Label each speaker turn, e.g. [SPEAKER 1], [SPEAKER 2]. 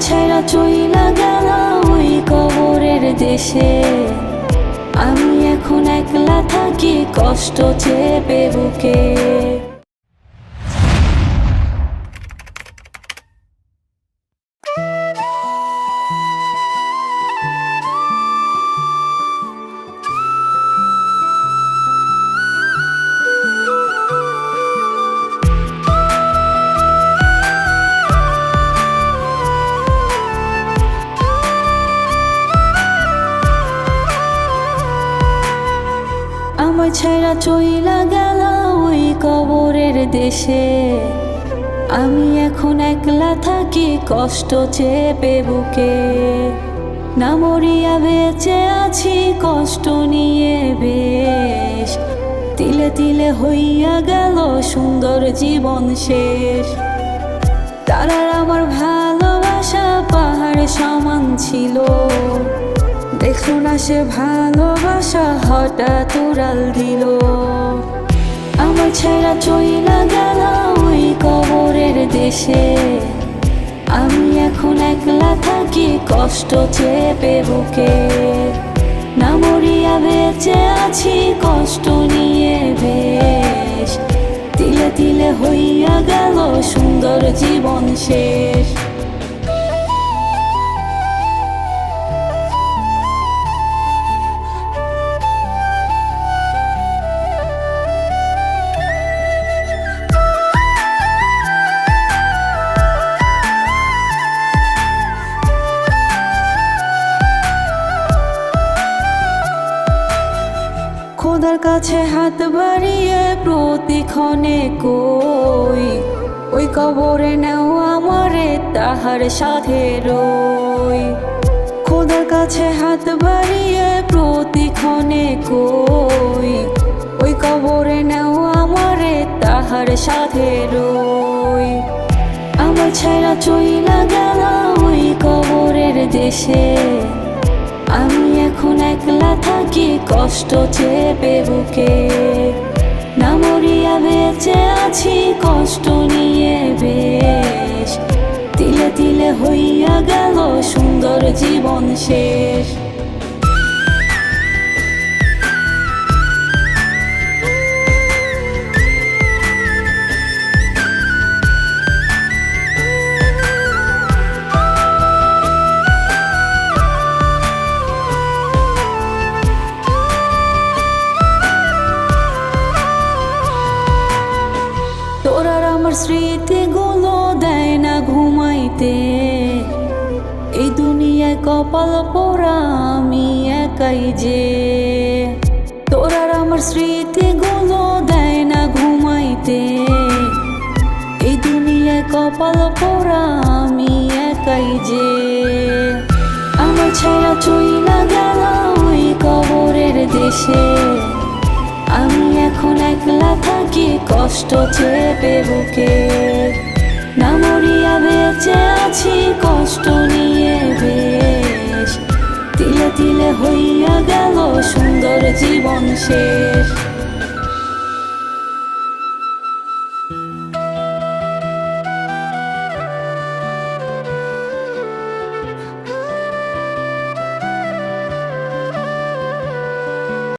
[SPEAKER 1] ছেড়া চইলা গেল ওই কবরের দেশে। আমি এখন একলা থাকি কষ্ট চেপে বুকে। আমার ছেড়া চইলা গেল ওই কবরের দেশে। আমি এখন একলা থাকি, কষ্ট চেপে বুকে। না মরিয়া বেঁচে আছি, কষ্ট নিয়ে বেশ। তিলে তিলে হইয়া গেল সুন্দর জীবন শেষ। তারার আমার ভালোবাসা পাহাড় সমান ছিল। দেখল না সে ভালোবাসা হঠাৎ উড়াল দিল। আমার ছেড়া চইলা গেল ওই কবরের দেশে। আমি এখন একলা থাকি কষ্ট চেপে বুকে। না মরিয়া বেঁচে আছি, কষ্ট নিয়ে বেশ। তিলে তিলে হইয়া গেল সুন্দর জীবন শেষ। কাছে হাত বাড়িয়ে প্রতিক্ষণে কই, ওই কবরে নেও আমারে, তাহার সাথে রই। খোদার কাছে হাত বাড়িয়ে প্রতিক্ষণে কই, ওই কবরে নেও আমারে, তাহার সাথে রই। আমার ছেড়া চইলা গেল ওই কবরের দেশে। আমি এখন একলা থাকি, কষ্ট চেপে বুকে। না মরিয়া বেঁচে আছি, কষ্ট নিয়ে বেশ। তিলে তিলে হইয়া গেল সুন্দর জীবন শেষ। আমার স্মৃতি স্মৃতিগুলো দেয় না ঘুমাইতে। এই দুনিয়ায় কপাল পোড়া আমি একাই যে। তোরার আমার স্মৃতিগুলো দেয় না ঘুমাইতে। এই দুনিয়ায় কপাল পোড়া আমি একাই যে। আমার ছায়া না গেল ওই কবরের দেশে। কষ্ট চেপে বুকে। না মরিয়া বেঁচে আছি, কষ্ট নিয়ে বেশ। তিলে তিলে হইয়া গেল সুন্দর জীবন শেষ।